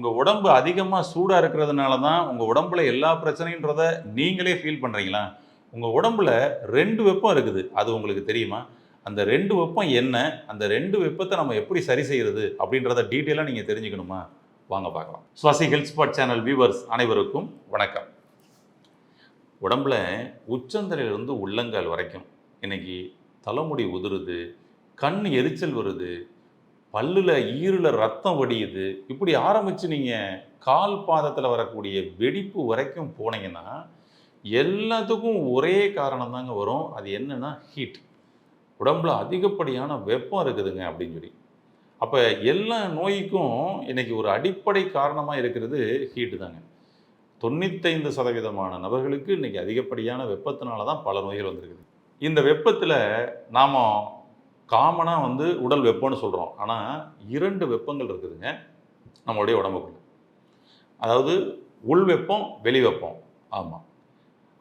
உங்கள் உடம்பு அதிகமாக சூடாக இருக்கிறதுனால தான் உங்கள் உடம்புல எல்லா பிரச்சனைன்றத நீங்களே ஃபீல் பண்ணுறீங்களா உங்கள் உடம்புல ரெண்டு வெப்பம் இருக்குது. அது உங்களுக்கு தெரியுமா? அந்த ரெண்டு வெப்பம் என்ன? அந்த ரெண்டு வெப்பத்தை நம்ம எப்படி சரி செய்கிறது அப்படின்றத டீட்டெயிலாக நீங்கள் தெரிஞ்சுக்கணுமா? வாங்க பார்க்கலாம். Swasi health spot channel viewers அனைவருக்கும் வணக்கம். உடம்புல உச்சந்தலையிலிருந்து உள்ளங்கால் வரைக்கும் இன்றைக்கி தலைமுடி உதிருது கண் எரிச்சல் வருது பல்லுல ஈரில் ரத்தம் வடியுது. இப்படி ஆரம்பித்து நீங்கள் கால் பாதத்தில் வரக்கூடிய வெடிப்பு வரைக்கும் போனீங்கன்னா எல்லாத்துக்கும் ஒரே காரணம் தாங்க வரும். அது என்னன்னா ஹீட் உடம்புல அதிகப்படியான வெப்பம் இருக்குதுங்க அப்படின்னு சொல்லி. அப்போ எல்லா நோய்க்கும் இன்னைக்கு ஒரு அடிப்படை காரணமாக இருக்கிறது ஹீட்டு தாங்க. தொண்ணூத்தைந்து சதவீதமான நபர்களுக்கு இன்னைக்கு அதிகப்படியான வெப்பத்தினால தான் பல நோய்கள் வந்திருக்குது. இந்த வெப்பத்தில் நாம் காமனாக வந்து உடல் வெப்பம்னு சொல்கிறோம் ஆனால் இரண்டு வெப்பங்கள் இருக்குதுங்க நம்மளுடைய உடம்புக்குள்ள. அதாவது உள் வெப்பம் வெளி வெப்பம். ஆமாம்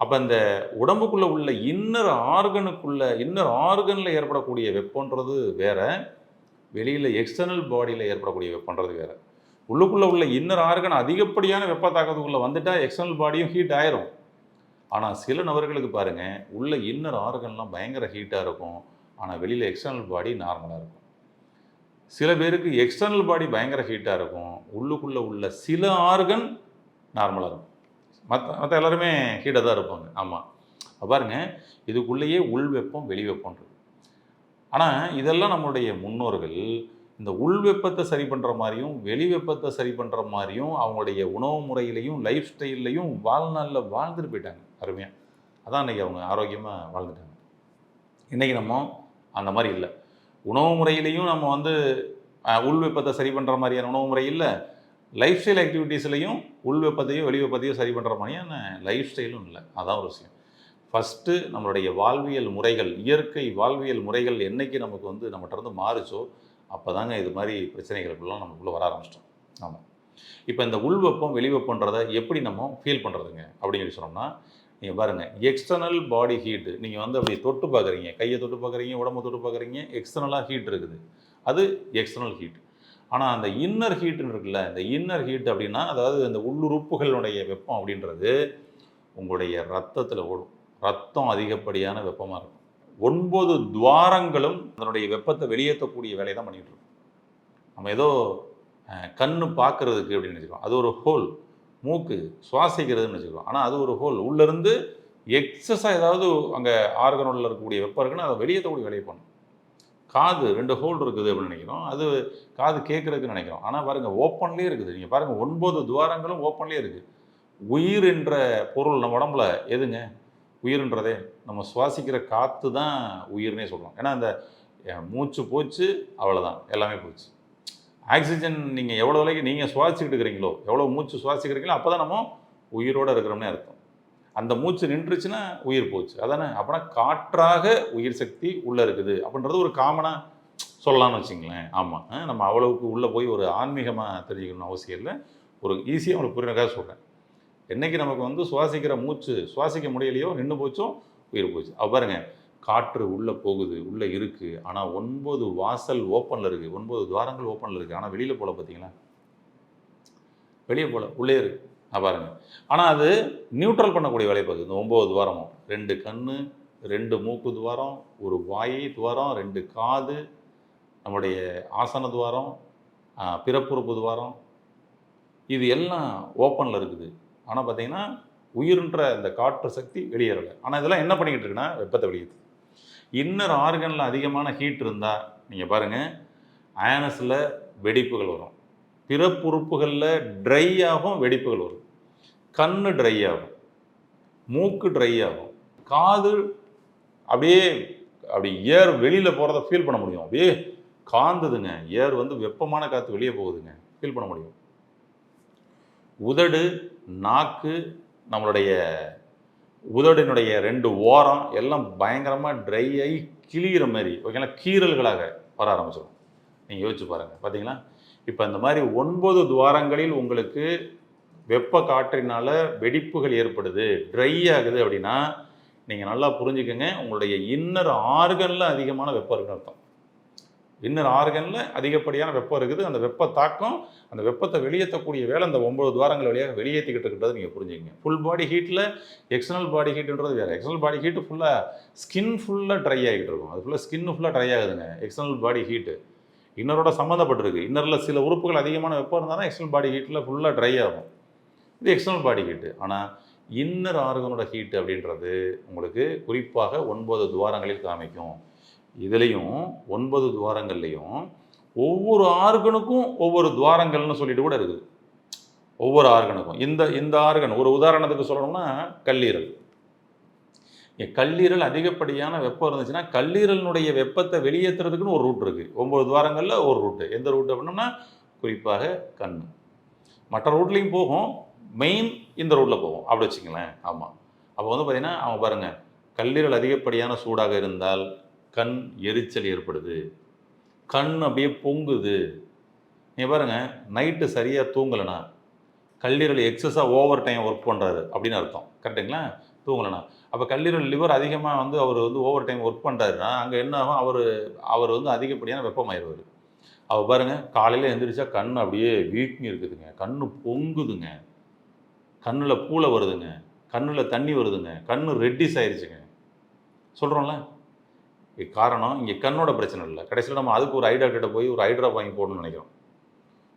அப்போ இந்த உடம்புக்குள்ளே உள்ள இன்னர் ஆர்கனுக்குள்ள இன்னர் ஆர்கனில் ஏற்படக்கூடிய வெப்பன்றது வேற வெளியில் எக்ஸ்டர்னல் பாடியில் ஏற்படக்கூடிய வெப்பன்றது வேற. உள்ளுக்குள்ளே உள்ள இன்னர் ஆர்கன் அதிகப்படியான வெப்ப தாக்கத்துக்குள்ளே வந்துட்டால் எக்ஸ்டர்னல் பாடியும் ஹீட் ஆயிரும். ஆனால் சில நபர்களுக்கு பாருங்கள் உள்ள இன்னர் ஆர்கன்லாம் பயங்கர ஹீட்டாக இருக்கும். ஆனால் வெளியில் எக்ஸ்டர்னல் பாடி நார்மலாக இருக்கும். சில பேருக்கு எக்ஸ்டர்னல் பாடி பயங்கர ஹீட்டாக இருக்கும். உள்ளுக்குள்ளே உள்ள சில ஆர்கன் நார்மலாக இருக்கும். மற்ற மற்ற எல்லாருமே ஹீட்டாக தான் இருப்பாங்க. ஆமாம் பாருங்க இதுக்குள்ளேயே உள் வெப்பம் வெளி வெப்பம்ன்றது ஆனால் இதெல்லாம் நம்மளுடைய முன்னோர்கள் இந்த உள் வெப்பத்தை சரி பண்ணுற மாதிரியும் வெளி வெப்பத்தை சரி பண்ணுற மாதிரியும் அவங்களுடைய உணவு முறையிலையும் லைஃப் ஸ்டைல்லையும் வாழ்நாளில் வாழ்ந்துட்டு போயிட்டாங்க. அருமையாக அதான் அன்றைக்கி அவங்க ஆரோக்கியமாக வாழ்ந்துட்டாங்க. இன்றைக்கி நம்ம அந்த மாதிரி இல்லை. உணவு முறையிலையும் நம்ம வந்து உள் வெப்பத்தை சரி பண்ணுற மாதிரியான உணவு முறை இல்லை. லைஃப் ஸ்டைல் ஆக்டிவிட்டீஸ்லையும் உள் வெப்பத்தையும் வெளி வெப்பத்தையும் சரி பண்ணுற மாதிரியான லைஃப் ஸ்டைலும் இல்லை. அதான் ஒரு விஷயம். ஃபஸ்ட்டு நம்மளுடைய வாழ்வியல் முறைகள் இயற்கை வாழ்வியல் முறைகள் என்றைக்கு நமக்கு வந்து நம்மகிட்டருந்து மாறுச்சோ அப்போ தாங்க இது மாதிரி பிரச்சனைகளுக்குலாம் நமக்குள்ளே வர ஆரம்பிச்சிட்டோம் ஆமாம் இப்போ இந்த உள் வெப்பம் வெளி வெப்பன்றதை எப்படி நம்ம ஃபீல் பண்ணுறதுங்க அப்படின்னு சொல்லி சொன்னோம்னா நீங்கள் பாருங்கள் எக்ஸ்டர்னல் பாடி ஹீட்டு நீங்கள் வந்து அப்படி தொட்டு பார்க்குறீங்க கையை தொட்டு பார்க்குறீங்க உடம்பை தொட்டு பார்க்குறீங்க எக்ஸ்டர்னலாக ஹீட் இருக்குது. அது எக்ஸ்டர்னல் ஹீட் ஆனால் அந்த இன்னர் ஹீட்டுன்னு இருக்குல்ல இந்த இன்னர் ஹீட் அப்படின்னா அதாவது இந்த உள்ளுறுப்புகளுடைய வெப்பம் அப்படின்றது உங்களுடைய ரத்தத்தில் ஓடும். ரத்தம் அதிகப்படியான வெப்பமாக இருக்கும். ஒன்பது துவாரங்களும் அதனுடைய வெப்பத்தை வெளியேற்றக்கூடிய வேலையை தான் பண்ணிகிட்ருக்கோம் நம்ம ஏதோ கண்ணு பார்க்கறதுக்கு அப்படின்னு வச்சுக்கோம் அது ஒரு ஹோல் மூக்கு சுவாசிக்கிறதுன்னு வச்சுக்கிறோம் ஆனால் அது ஒரு ஹோல் உள்ளேருந்து எக்ஸஸாக ஏதாவது அங்கே ஆர்கனோடில் இருக்கக்கூடிய வெப்பம் இருக்குன்னா அதை வெளியேற்றக்கூடிய வேலையை பண்ணும் காது ரெண்டு ஹோல் இருக்குது அப்படின்னு நினைக்கிறோம். அது காது கேட்குறதுக்கு நினைக்கிறோம். ஆனால் பாருங்கள் ஓப்பன்லேயே இருக்குது. நீங்கள் பாருங்கள் ஒன்பது துவாரங்களும் ஓப்பன்லேயே இருக்குது உயிர் என்ற பொருள் நம்ம உடம்புல எதுங்க? உயிர்ன்றதே நம்ம சுவாசிக்கிற காற்று தான் உயிர்னே சொல்கிறோம் ஏன்னா அந்த மூச்சு போச்சு அவ்வளோதான் எல்லாமே போச்சு. ஆக்சிஜன் நீங்கள் எவ்வளோ விலைக்கு நீங்கள் சுவாசிக்கிட்டு இருக்கிறீங்களோ எவ்வளோ மூச்சு சுவாசிக்கிறீங்களோ அப்போ தான் நம்ம உயிரோடு இருக்கிறோம்னே அர்த்தம். அந்த மூச்சு நின்றுச்சுன்னா உயிர் போச்சு. அதானே? அப்படின்னா காற்றாக உயிர் சக்தி உள்ளே இருக்குது. அப்படின்றது ஒரு காமனாக சொல்லலாம்னு வச்சுங்களேன். ஆமாம் நம்ம அவ்வளவுக்கு உள்ளே போய் ஒரு ஆன்மீகமாக தெரிஞ்சுக்கணும்னு அவசியம் இல்லை. ஒரு ஈஸியாக உங்களுக்கு புரியுறதுக்காக சொல்கிறேன் என்றைக்கு நமக்கு வந்து சுவாசிக்கிற மூச்சு சுவாசிக்க முடியலையோ நின்று போச்சோ உயிர் போச்சு. அப்போ பாருங்கள் காற்று உள்ளே போகுது உள்ளே இருக்குது ஆனால் ஒன்பது வாசல் ஓப்பனில் இருக்குது ஒன்பது துவாரங்கள் ஓப்பனில் இருக்குது ஆனால் வெளியில் போல பார்த்தீங்களா வெளியே போல உள்ளே இருக்கு. நான் பாருங்கள் ஆனால் அது நியூட்ரல் பண்ணக்கூடிய வேலையை பார்க்குது. இந்த ஒம்பது துவாரமும். ரெண்டு கண் ரெண்டு மூக்கு துவாரம் ஒரு வாயை துவாரம் ரெண்டு காது நம்முடைய ஆசன துவாரம் பிறப்புறுப்பு துவாரம். இது எல்லாம் ஓப்பனில் இருக்குது. ஆனால் பார்த்தீங்கன்னா உயிருன்ற அந்த காற்று சக்தி வெளியேறலை. ஆனால் இதெல்லாம் என்ன பண்ணிக்கிட்டு இருக்குன்னா வெப்பத்தை வெளியேற்று இன்னர் ஆர்கனில் அதிகமான ஹீட் இருந்தால் நீங்கள் பாருங்கள் ஆனஸில் வெடிப்புகள் வரும். பிறப்புறுப்புகளில் ட்ரை ஆகும் வெடிப்புகள் வரும். கண் ட்ரை ஆகும். மூக்கு ட்ரை ஆகும். காது அப்படியே அப்படி ஏர் வெளியில் போகிறத ஃபீல் பண்ண முடியும். அப்படியே காந்துதுங்க. ஏர் வந்து வெப்பமான காற்று வெளியே போகுதுங்க. ஃபீல் பண்ண முடியும். உதடு நாக்கு நம்மளுடைய உதடினுடைய ரெண்டு ஓரம் எல்லாம் பயங்கரமாக ட்ரை ஆகி கிளியிற மாதிரி ஓகேங்களா கீறல்களாக வர ஆரம்பிச்சிடும் நீங்கள் யோசிச்சு பாருங்கள் பார்த்தீங்களா இப்போ இந்த மாதிரி ஒன்பது துவாரங்களில் உங்களுக்கு வெப்ப காற்றினால் வெடிப்புகள் ஏற்படுது ட்ரை ஆகுது அப்படின்னா நீங்கள் நல்லா புரிஞ்சுக்கங்க. உங்களுடைய இன்னர் ஆர்கனில் அதிகமான வெப்பம் இருக்குன்னு அர்த்தம். இன்னர் ஆர்கனில் அதிகப்படியான வெப்பம் இருக்குது. அந்த வெப்ப தாக்கம் அந்த வெப்பத்தை வெளியேற்றக்கூடிய வேலை அந்த ஒம்பது துவாரங்கள் வழியாக வெளியேற்றிக்கிட்டு இருக்கிறத நீங்கள் புரிஞ்சுங்க ஃபுல் பாடி ஹீட்டில் எக்ஸ்டர்னல் பாடி ஹீட்டுன்றது வேறு. எக்ஸ்டர்னல் பாடி ஹீட்டு ஃபுல்லாக ஸ்கின் ஃபுல்லாக ட்ரை ஆகிட்டு இருக்கும். அது ஃபுல்லாக ஸ்கின் ஃபுல்லாக ட்ரை ஆகுதுங்க. எக்ஸ்டர்னல் பாடி ஹீட்டு இன்னரோட சம்மந்தப்பட்டிருக்கு இன்னரில் சில உறுப்புகள் அதிகமான வெப்பம் இருந்தால் தான் எக்ஸ்டர்னல் பாடி ஹீட்டில் ஃபுல்லாக ட்ரை ஆகும். இது எக்ஸ்டர்னல் பாடி ஹீட்டு ஆனால் இன்னர் ஆர்கனோட ஹீட்டு அப்படின்றது உங்களுக்கு குறிப்பாக ஒன்பது துவாரங்களில் காமிக்கும். இதுலேயும் ஒன்பது துவாரங்கள்லையும் ஒவ்வொரு ஆர்கனுக்கும் ஒவ்வொரு துவாரங்கள்னு சொல்லிட்டு கூட இருக்குது. ஒவ்வொரு ஆர்கனுக்கும் இந்த இந்த ஆர்கன் ஒரு உதாரணத்துக்கு சொல்லணும்னா கல்லீரல். கல்லீரல் அதிகப்படியான வெப்பம் இருந்துச்சுன்னா கல்லீரலினுடைய வெப்பத்தை வெளியேற்றுறதுக்குன்னு ஒரு ரூட் இருக்குது ஒம்பது துவாரங்களில் ஒரு ரூட்டு எந்த ரூட் அப்படின்னோம்னா குறிப்பாக கண். மற்ற ரூட்லேயும் போகும். மெயின் இந்த ரூட்டில் போகும். அப்படி வச்சுங்களேன் ஆமாம் அப்போ வந்து பார்த்தீங்கன்னா அவங்க பாருங்கள் கல்லீரல் அதிகப்படியான சூடாக இருந்தால் கண் எரிச்சல் ஏற்படுது. கண் அப்படியே பொங்குது. நீ பாருங்க நைட்டு சரியாக தூங்கலைனா கல்லீரல் எக்ஸஸாக ஓவர் டைம் ஒர்க் பண்ணுறாரு அப்படின்னு அர்த்தம். கரெக்டுங்களா தூங்கலைனா அப்போ கல்லீரல் லிவர் அதிகமாக வந்து அவர் வந்து ஓவர் டைம் ஒர்க் பண்ணுறாருன்னா அங்கே என்ன ஆகும்? அவர் அவர் வந்து அதிகப்படியான வெப்பமாயிருவார். அவர் பாருங்க காலையில் எழுந்திரிச்சா கண் அப்படியே வீக்கி இருக்குதுங்க. கண் பொங்குதுங்க. கண்ணில் பூளை வருதுங்க. கண்ணில் தண்ணி வருதுங்க. கண் ரெட்டிஸ் ஆயிடுச்சுங்க சொல்கிறோம்ல காரணம் இங்கே கண்ணோட பிரச்சனை இல்லை. கடைசியில் நம்ம அதுக்கு ஒரு ஐடா டாக்டர்கிட்ட போய் ஒரு ஐட்ராப் வாங்கி போடணும்னு நினைக்கிறோம்.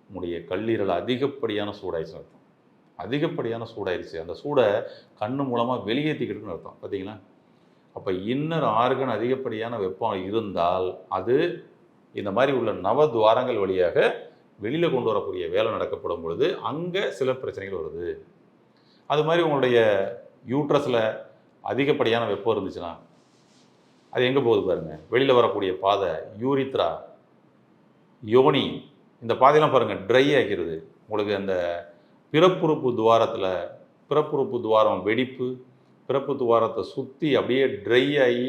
உங்களுடைய கல்லீரல் அதிகப்படியான சூடாயிடுச்சு அர்த்தம். அதிகப்படியான சூடாயிருச்சு அந்த சூடை கண்ணு மூலமாக வெளியேற்றிக்கிட்டுன்னு அர்த்தம். பார்த்தீங்களா அப்போ இன்னர் ஆர்கன் அதிகப்படியான வெப்பம் இருந்தால் அது இந்த மாதிரி உள்ள நவதுவாரங்கள் வழியாக வெளியில் கொண்டு வரக்கூடிய வேலை நடக்கப்படும் பொழுது அங்கே சில பிரச்சனைகள் வருது. அது மாதிரி உங்களுடைய யூட்ரஸில் அதிகப்படியான வெப்பம் இருந்துச்சுன்னா அது எங்கே போகுது பாருங்கள் வெளியில் வரக்கூடிய பாதை யூரித்ரா யோனி இந்த பாதையெல்லாம் பாருங்கள் ட்ரை ஆக்கிடுது உங்களுக்கு அந்த பிறப்புறுப்பு துவாரத்தில் பிறப்புறுப்பு துவாரம் வெடிப்பு பிறப்பு துவாரத்தை சுற்றி அப்படியே ட்ரை ஆகி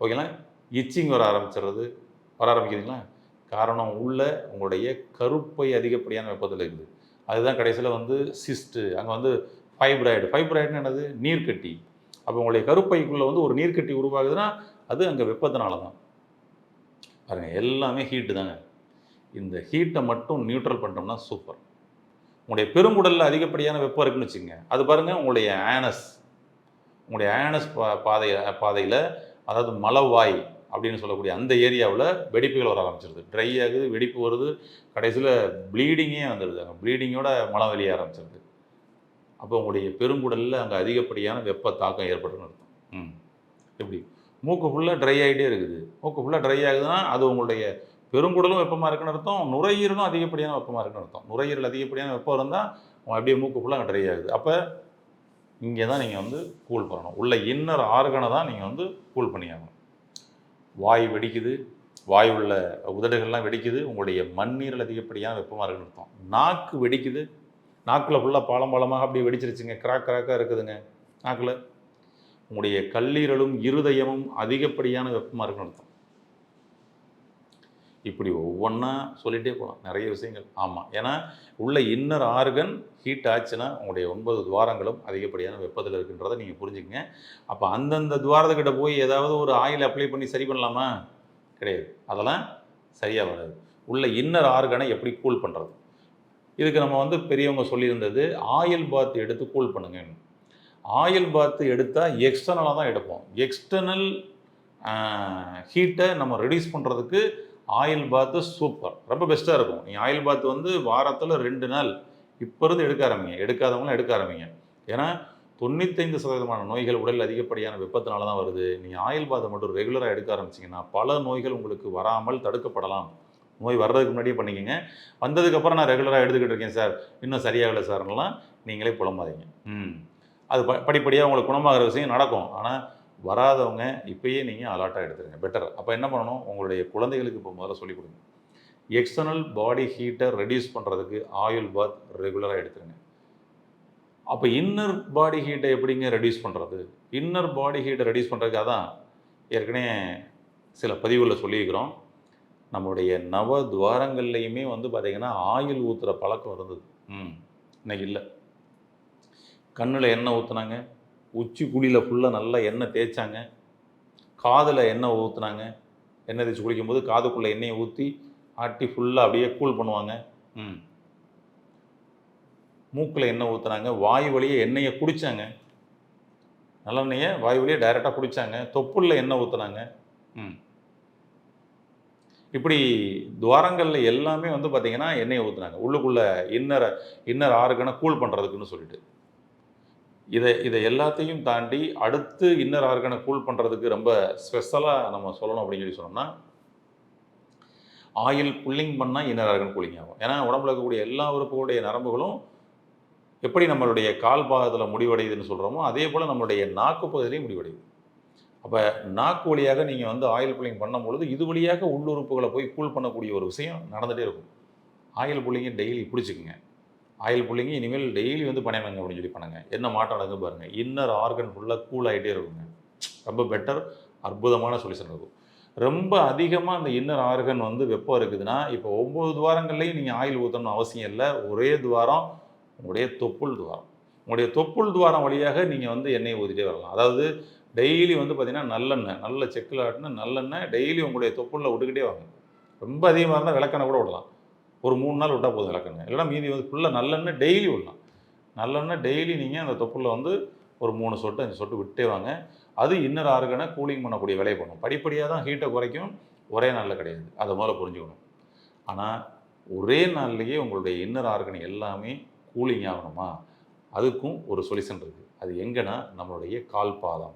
ஓகேங்களா? இச்சிங் வர ஆரம்பிச்சிடுறது. வர ஆரம்பிக்கிறீங்களா காரணம் உள்ள உங்களுடைய கருப்பை அதிகப்படியான வெப்பத்தில் இருக்குது. அதுதான் கடைசியில் வந்து சிஸ்ட்டு அங்கே வந்து ஃபைப்ராய்டு ஃபைப்ராய்டுன்னு என்னது? நீர்க்கட்டி. அப்போ உங்களுடைய கருப்பைக்குள்ளே வந்து ஒரு நீர்க்கட்டி உருவாகுதுன்னா அது அங்கே வெப்பத்தினால தான் பாருங்கள் எல்லாமே ஹீட்டு தாங்க. இந்த ஹீட்டை மட்டும் நியூட்ரல் பண்ணிட்டோம்னா சூப்பர் உங்களுடைய பெருங்குடலில் அதிகப்படியான வெப்பம் இருக்குன்னு வச்சுங்க அது பாருங்கள் உங்களுடைய ஆனஸ் உங்களுடைய ஆனஸ் பா பாதை பாதையில் அதாவது மலவாய் அப்படின்னு சொல்லக்கூடிய அந்த ஏரியாவில் வெடிப்புகள் வர ஆரம்பிச்சிருது. ட்ரை ஆகுது வெடிப்பு வருது. கடைசியில் ப்ளீடிங்கே வந்துடுது அங்கே ப்ளீடிங்கோட மலம் வெளியே ஆரம்பிச்சிருது. அப்போ உங்களுடைய பெருங்குடலில் அங்கே அதிகப்படியான வெப்ப தாக்கம் ஏற்பட்டுன்னு அர்த்தம். ம். எப்படி? மூக்கு ஃபுல்லாக ட்ரை ஆகிட்டே இருக்குது. மூக்கு ஃபுல்லாக ட்ரை ஆகுதுன்னா அது உங்களுடைய பெருங்குடலும் வெப்பமாக இருக்குன்னு அர்த்தம் நுரையீரலும் அதிகப்படியான வெப்பமாக இருக்குன்னு அர்த்தம். நுரையீரல் அதிகப்படியான வெப்பம் இருந்தால் அப்படியே மூக்கு ஃபுல்லாக ட்ரை ஆகுது. அப்போ இங்கே தான் நீங்கள் வந்து கூல் பண்ணணும். உள்ள இன்னர் ஆர்கனை தான் நீங்கள் வந்து கூல் பண்ணியாகணும். வாய் வெடிக்குது வாய் உள்ள உதடுகள்லாம் வெடிக்குது உங்களுடைய மண்ணீரல் அதிகப்படியான வெப்பமாக இருக்குன்னு அர்த்தம். நாக்கு வெடிக்குது நாக்கில் ஃபுல்லாக பாலம் பாலமாக அப்படியே வெடிச்சிருச்சுங்க. கிராக் கிராக்காக இருக்குதுங்க. நாக்கில். உங்களுடைய கல்லீரலும் இருதயமும் அதிகப்படியான வெப்பமாக இருக்குன்னு அர்த்தம். இப்படி ஒவ்வொன்றா சொல்லிகிட்டே போகலாம் நிறைய விஷயங்கள். ஆமாம் ஏன்னா உள்ள இன்னர் ஆர்கன் ஹீட் ஆச்சுன்னா உங்களுடைய ஒன்பது துவாரங்களும் அதிகப்படியான வெப்பத்தில் இருக்குன்றதை நீங்கள் புரிஞ்சுக்கங்க. அப்போ அந்தந்த துவாரத்துக்கிட்ட போய் ஏதாவது ஒரு ஆயில் அப்ளை பண்ணி சரி பண்ணலாமா? கிடையாது. அதெல்லாம் சரியாக வராது. உள்ள இன்னர் ஆர்கனை எப்படி கூல் பண்ணுறது இதுக்கு நம்ம வந்து பெரியவங்க சொல்லியிருந்தது ஆயில் பாத் எடுத்து கூல் பண்ணுங்க ஆயில் பாத் எடுத்தால் எக்ஸ்டர்னலாக தான் எடுப்போம். எக்ஸ்டர்னல் ஹீட்டை நம்ம ரெடியூஸ் பண்ணுறதுக்கு ஆயில் பாத்து சூப்பர் ரொம்ப பெஸ்ட்டாக இருக்கும். நீங்கள் ஆயில் பாத் வந்து வாரத்தில் ரெண்டு நாள் இப்போ இருந்து எடுக்க ஆரம்பிங்க. எடுக்காதவங்களும் எடுக்க ஆரம்பிங்க. ஏன்னா தொண்ணூத்தைந்து சதவீதமான நோய்கள் உடலில் அதிகப்படியான வெப்பத்தினால தான் வருது. நீங்கள் ஆயில் பாத்தை மட்டும் ரெகுலராக எடுக்க ஆரம்பிச்சிங்கன்னா பல நோய்கள் உங்களுக்கு வராமல் தடுக்கப்படலாம். நோய் வர்றதுக்கு முன்னாடியே பண்ணிக்கோங்க. வந்ததுக்கப்புறம் நான் ரெகுலராக எடுத்துக்கிட்டு இருக்கேன் சார். இன்னும் சரியாகலை சார்லாம் நீங்களே புலம்பாதீங்க. ம். அது ப படிப்படியாக உங்களுக்கு குணமாகிற விஷயம் நடக்கும். ஆனால் வராதவங்க இப்பயே நீங்கள் அலாட்டாக எடுத்துருங்க பெட்டர் அப்போ என்ன பண்ணணும்? உங்களுடைய குழந்தைகளுக்கு இப்போ முதல்ல சொல்லிக் கொடுங்க. எக்ஸ்டர்னல் பாடி ஹீட்டை ரெடியூஸ் பண்ணுறதுக்கு ஆயில் பாத் ரெகுலராக எடுத்துருங்க அப்போ இன்னர் பாடி ஹீட்டை எப்படிங்க ரெடியூஸ் பண்ணுறது இன்னர் பாடி ஹீட்டை ரெடியூஸ் பண்ணுறதுக்காக தான் ஏற்கனவே சில பதிவுகளில் சொல்லியிருக்கிறோம். நம்மளுடைய நவ துவாரங்கள்லையுமே வந்து பார்த்திங்கன்னா ஆயில் ஊற்றுற பழக்கம் இருந்தது. ம். இன்னைக்கு இல்லை. கண்ணில் எண்ணெய் ஊற்றுனாங்க உச்சி குழியில் ஃபுல்லாக நல்லா எண்ணெய் தேய்ச்சாங்க. காதில் எண்ணெய் ஊற்றுனாங்க எண்ணெய் தேய்ச்சி குளிக்கும்போது காதுக்குள்ளே எண்ணெயை ஊற்றி ஆட்டி ஃபுல்லாக அப்படியே கூல் பண்ணுவாங்க. ம். மூக்கில் எண்ணெய் ஊற்றுனாங்க வாய் வழியே எண்ணெயை குடித்தாங்க நல்லெண்ணெயை வாய் வழியே டைரெக்டாக குடித்தாங்க தொப்புள்ள எண்ணெய் ஊற்றுனாங்க ம். இப்படி துவாரங்களில் எல்லாமே வந்து பார்த்திங்கன்னா எண்ணெயை ஊற்றுனாங்க உள்ளுக்குள்ளே இன்னர் இன்னர் ஆர்கனை கூல் பண்ணுறதுக்குன்னு சொல்லிட்டு. இதை இதை எல்லாத்தையும் தாண்டி அடுத்து இன்னர் ஆர்கனை கூல் பண்ணுறதுக்கு ரொம்ப ஸ்பெஷலாக நம்ம சொல்லணும் அப்படின்னு சொல்லி சொன்னோம்னா ஆயில் புல்லிங் பண்ணால் இன்னர் ஆர்கன் கூலிங் ஆகும். ஏன்னா உடம்புல இருக்கக்கூடிய எல்லா உறுப்புகளுடைய நரம்புகளும் எப்படி நம்மளுடைய கால் பாகத்தில் முடிவடையுதுன்னு சொல்கிறோமோ அதே போல் நம்மளுடைய நாக்கு பகுதியிலையும் முடிவடையுது. அப்போ நாக்கு வழியாக நீங்கள் வந்து ஆயில் புல்லிங் பண்ணும்பொழுது இது வழியாக உள்ளுறுப்புகளை போய் கூல் பண்ணக்கூடிய ஒரு விஷயம் நடந்துகிட்டே இருக்கும். ஆயில் புல்லிங்கை டெய்லி பிடிச்சிக்குங்க. ஆயில் புள்ளிங்க இனிமேல் டெய்லி வந்து பண்ணணுங்க அப்படின்னு சொல்லி பண்ணுங்க. என்ன மாற்றம் நடக்குது பாருங்கள் இன்னர் ஆர்கன் ஃபுல்லாக கூல் ஆகிட்டே இருக்குங்க. ரொம்ப பெட்டர் அற்புதமான சொல்யூஷன் இருக்கும். ரொம்ப அதிகமாக அந்த இன்னர் ஆர்கன் வந்து வெப்பம் இருக்குதுன்னா இப்போ ஒம்பது துவாரங்கள்லையும் நீங்கள் ஆயில் ஊற்றணும் அவசியம் இல்லை. ஒரே துவாரம் உங்களுடைய தொப்புள் துவாரம். உங்களுடைய தொப்புள் துவாரம் வழியாக நீங்கள் வந்து எண்ணெயை ஊற்றிட்டே வரலாம். அதாவது டெய்லி வந்து பார்த்தீங்கன்னா நல்லெண்ணெய் நல்ல செக்கில் ஆட்டின நல்லெண்ணெய் டெய்லி உங்களுடைய தொப்புளில் விட்டுக்கிட்டே வாங்க. ரொம்ப அதிகமாக இருந்தால் விளக்கெண்ணெய் கூட விடலாம். ஒரு மூணு நாள் விட்டால் போதும் விளக்கெண்ணெய் இல்லைனா மீதி வந்து ஃபுல்லாக நல்லெண்ணெய் டெய்லி விடலாம். நல்லெண்ணெய் டெய்லி நீங்கள் அந்த தொப்புளில் வந்து ஒரு மூணு சொட்டு அஞ்சு சொட்டு விட்டே வாங்க. அது இன்னர் ஆர்கனை கூலிங் பண்ணக்கூடிய வேலையை பண்ணும். படிப்படியாக தான் ஹீட்டை குறைக்கும். ஒரே நாளில் கிடையாது. அதை முதல்ல புரிஞ்சுக்கணும். ஆனால் ஒரே நாள்லேயே உங்களுடைய இன்னர் ஆர்கன் எல்லாமே கூலிங் ஆகணுமா? அதுக்கும் ஒரு சொல்யூஷன் இருக்குது அது எங்கன்னா நம்மளுடைய கால் பாதம்.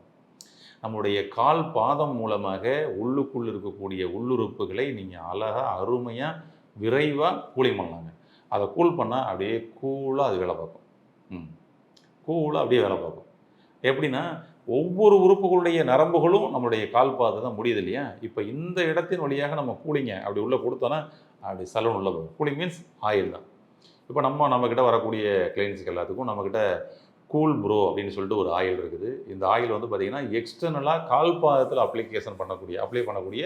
நம்மளுடைய கால் பாதம் மூலமாக உள்ளுக்குள் இருக்கக்கூடிய உள்ளுறுப்புகளை நீங்கள் அழகாக அருமையாக விரைவாக கூலிங் பண்ணலாங்க. அதை கூல் பண்ணால் அப்படியே கூலாக அது வேலை பார்க்கும். ம். கூலாக அப்படியே வேலை பார்க்கும். எப்படின்னா ஒவ்வொரு உறுப்புகளுடைய நரம்புகளும் நம்மளுடைய கால் பாதை தான் முடியுது இல்லையா? இப்போ இந்த இடத்தின் வழியாக நம்ம கூலிங்க அப்படி உள்ளே கொடுத்தோன்னா அப்படி சலூன் உள்ள போகும். கூலிங் மீன்ஸ் ஆயில் தான். இப்போ நம்ம நம்மக்கிட்ட வரக்கூடிய கிளைண்ட்ஸுக்கு எல்லாத்துக்கும் நம்மக்கிட்ட கூல் ப்ரோ அப்படின்னு சொல்லிட்டு ஒரு ஆயில் இருக்குது. இந்த ஆயில் வந்து பார்த்திங்கன்னா எக்ஸ்டர்னலாக கால் பாதத்தில் அப்ளிகேஷன் பண்ணக்கூடிய அப்ளை பண்ணக்கூடிய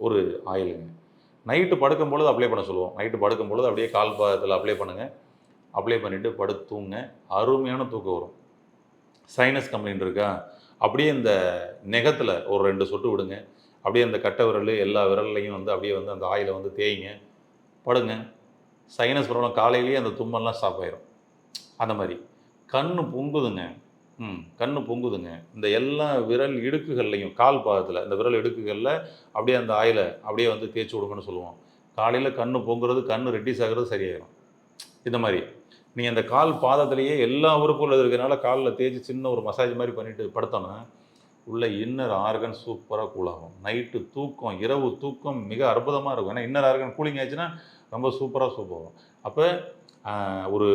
ஒரு ஆயிலுங்க நைட்டு படுக்கும் பொழுது அப்ளை பண்ண சொல்லுவோம். நைட்டு படுக்கும் பொழுது அப்படியே கால் பாதத்தில் அப்ளை பண்ணுங்கள் அப்ளை பண்ணிவிட்டு படுத்துங்க. அருமையான தூக்கம் வரும். சைனஸ் கம்ப்ளைண்ட் இருக்கா? அப்படியே இந்த நெகத்தில் ஒரு ரெண்டு சொட்டு விடுங்க. அப்படியே அந்த கட்டை விரல் எல்லா விரல்லையும் வந்து அப்படியே வந்து அந்த ஆயிலை வந்து தேய்ங்க. படுங்க. சைனஸ் ப்ராப்ளம் காலையிலேயே அந்த தும்மல்லாம் ஸ்டாப் ஆயிரும். அந்த மாதிரி. கண் பொங்குதுங்க. கண்ணு பொங்குதுங்க. இந்த எல்லா விரல் இடுக்குகள்லையும் கால் பாதத்தில் இந்த விரல் இடுக்குகளில் அப்படியே அந்த ஆயிலை அப்படியே வந்து தேய்ச்சி விடுங்கன்னு சொல்லுவோம். காலையில் கண்ணு பொங்குறது கண்ணு ரெட்டிஸ் ஆகிறது சரியாயிடும் இந்த மாதிரி. நீங்கள் அந்த கால் பாதத்திலேயே எல்லா உறுப்புகளும் இருக்கிறனால காலில் தேய்ச்சி சின்ன ஒரு மசாஜ் மாதிரி பண்ணிட்டு படுத்தோன்னா உள்ள இன்னர் ஆர்கன் சூப்பராக கூலாகும் நைட்டு தூக்கம் இரவு தூக்கம் மிக அற்புதமாக இருக்கும். ஏன்னா இன்னர் ஆர்கன் கூலிங் ஆச்சுன்னா ரொம்ப சூப்பராக சூப்பராகும் அப்போ ஒரு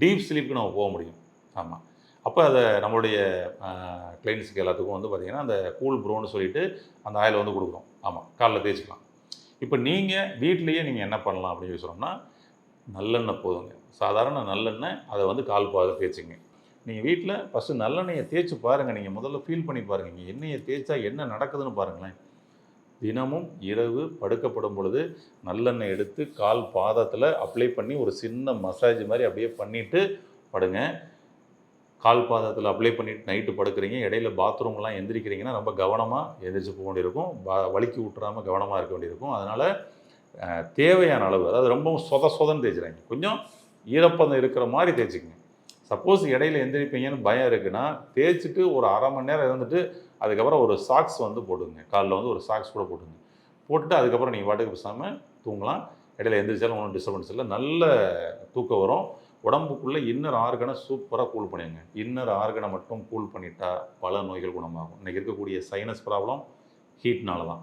டீப் ஸ்லீப்புக்கு நம்ம போக முடியும். ஆமாம் அப்போ அதை நம்மளுடைய கிளைண்ட்ஸுக்கு எல்லாத்துக்கும் வந்து பார்த்திங்கன்னா அந்த கூல் ப்ரோன்னு சொல்லிட்டு அந்த ஆயில் வந்து கொடுக்குறோம் ஆமாம் காலைல தேய்ச்சிக்கலாம். இப்போ நீங்கள் வீட்லேயே நீங்கள் என்ன பண்ணலாம் அப்படின்னு சொல்லி சொன்னோம்னா நல்லெண்ணெய் போதுங்க. சாதாரண நல்லெண்ணெய் அதை வந்து கால் பாக தேய்ச்சிங்க. நீங்கள் வீட்டில் ஃபஸ்ட்டு நல்லெண்ணெயை தேய்ச்சி பாருங்கள் நீங்கள் முதல்ல ஃபீல் பண்ணி பாருங்கள் நீங்கள் எண்ணெயை தேய்ச்சா என்ன நடக்குதுன்னு பாருங்களேன். தினமும் இரவு படுக்கப்படும் பொழுது நல்லெண்ணெய் எடுத்து கால் பாதத்தில் அப்ளை பண்ணி ஒரு சின்ன மசாஜ் மாதிரி அப்படியே பண்ணிவிட்டு படுங்க. கால் பாதத்தில் அப்ளை பண்ணிவிட்டு நைட்டு படுக்கிறீங்க இடையில பாத்ரூம்லாம் எந்திரிக்கிறீங்கன்னா ரொம்ப கவனமாக எந்திரிச்சு போக வேண்டியிருக்கும். பா விட்டுறாமல் கவனமாக இருக்க வேண்டியிருக்கும். அதனால் தேவையான அளவு அதாவது ரொம்பவும் சொத சொதன்னு தேய்ச்சிறாங்க கொஞ்சம் ஈரப்பதம் இருக்கிற மாதிரி தேய்ச்சிக்கங்க. சப்போஸ் இடையில எந்திரிப்பீங்கன்னு பயம் இருக்குன்னா தேய்ச்சிட்டு ஒரு அரை மணி நேரம் இருந்துட்டு அதுக்கப்புறம் ஒரு சாக்ஸ் வந்து போட்டுங்க. காலில் வந்து ஒரு சாக்ஸ் கூட போட்டுங்க. போட்டுட்டு அதுக்கப்புறம் நீங்கள் பாட்டுக்கு பேசாமல் தூங்கலாம். இடையில எந்திரிச்சாலும் ஒன்றும் டிஸ்டர்பன்ஸ் இல்லை. நல்ல தூக்கம் வரும். உடம்புக்குள்ளே இன்னர் ஆர்கனை சூப்பராக கூல் பண்ணிடுங்க. இன்னர் ஆர்கனை மட்டும் கூல் பண்ணிட்டா பல நோய்கள் குணமாகும். இன்றைக்கி இருக்கக்கூடிய சைனஸ் ப்ராப்ளம் ஹீட்னால தான்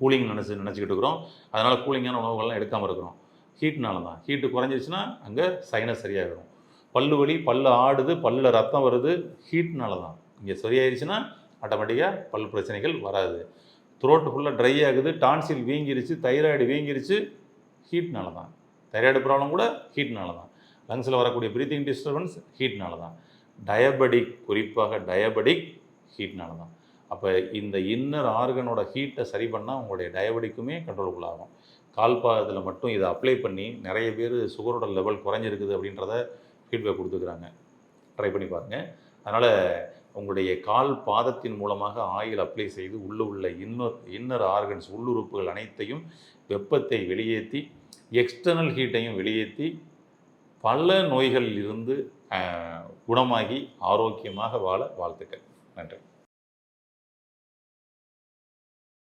கூலிங் நினச்சி நினச்சிக்கிட்டு இருக்கிறோம். அதனால் கூலிங்கான உணவுகள்லாம் எடுக்காமல் இருக்கிறோம். ஹீட்னால தான் ஹீட்டு குறைஞ்சிருச்சுன்னா அங்கே சைனஸ் சரியாகிடும் பல்லு வலி பல்லு ஆடுது பல்லில் ரத்தம் வருது ஹீட்னால தான் இங்கே சரியாயிருச்சுன்னா ஆட்டோமேட்டிக்காக பல் பிரச்சனைகள் வராது. த்ரோட்டு ஃபுல்லாக ட்ரை ஆகுது டான்சில் வீங்கிருச்சு தைராய்டு வீங்கிருச்சு ஹீட்னால தான் தைராய்டு ப்ராப்ளம் கூட ஹீட்னால தான் லங்ஸில் வரக்கூடிய ப்ரீத்திங் டிஸ்டர்பன்ஸ் ஹீட்னால தான். டயபெட்டிக் குறிப்பாக டயபெட்டிக் ஹீட்னால தான். அப்போ இந்த இன்னர் ஆர்கனோட ஹீட்டை சரி பண்ணால் உங்களுடைய டயபெட்டிக்குமே கண்ட்ரோலுக்குள்ளாகும் கால் பாதத்தில் மட்டும் இதை அப்ளை பண்ணி நிறைய பேர் சுகரோட லெவல் குறைஞ்சிருக்குது அப்படின்றத ஃபீட்பேக் கொடுத்துக்கிறாங்க. ட்ரை பண்ணி பாருங்கள் அதனால் உங்களுடைய கால் பாதத்தின் மூலமாக ஆயில் அப்ளை செய்து உள்ளே உள்ள இன்னொரு இன்னர் ஆர்கன்ஸ் உள்ளுறுப்புகள் அனைத்தையும் வெப்பத்தை வெளியேற்றி எக்ஸ்டர்னல் ஹீட்டையும் வெளியேற்றி பல நோய்களில் இருந்து குணமாகி ஆரோக்கியமாக வாழ வாழ்த்துக்கள். நன்றி.